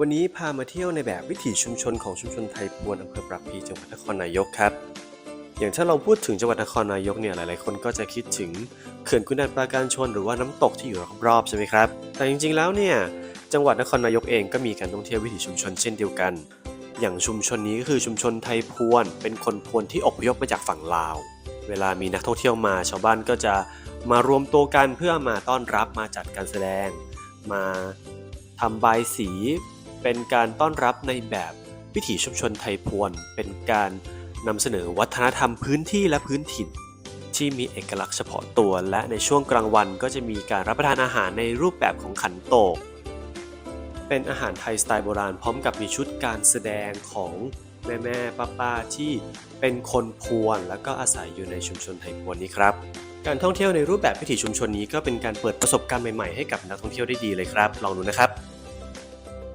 วันนี้พามาเที่ยวในแบบวิถีชุมชนของชุมชนไทยพวนอำเภอปากพลีจังหวัดนครนายกครับ อย่างถ้าเราพูดถึงจังหวัดนครนายกเนี่ยหลาย ๆ คนก็จะคิดถึงเขื่อนขุนด่านปราการชนหรือว่าน้ำตกที่อยู่รอบๆใช่ไหมครับ แต่จริง ๆ แล้วเนี่ยจังหวัดนครนายกเองก็มีการท่องเที่ยววิถีชุมชนเช่นเดียวกัน อย่างชุมชนนี้ก็คือชุมชนไทยพวน เป็นคนพวนที่อพยพมาจากฝั่งลาว เวลามีนักท่องเที่ยวมาชาวบ้านก็จะมารวมตัวกันเพื่อมาต้อนรับมาจัดการแสดง มาทำบายสี เป็นการต้อนรับในแบบวิถีชุมชนไทยพวน เป็นการนำเสนอวัฒนธรรมพื้นที่และพื้นถิ่น ที่มีเอกลักษณ์เฉพาะตัว และในช่วงกลางวันก็จะมีการรับประทานอาหารในรูปแบบของขันโตก เป็นอาหารไทยสไตล์โบราณพร้อมกับมีชุดการแสดงของแม่แม่ป้าป้าๆที่เป็นคนพวน แล้วก็อาศัยอยู่ในชุมชนไทยพวนนี้ครับ การท่องเที่ยวในรูปแบบวิถีชุมชนนี้ก็เป็นการเปิดประสบการณ์ใหม่ๆให้กับนักท่องเที่ยวได้ดีเลยครับ ลองดูนะครับ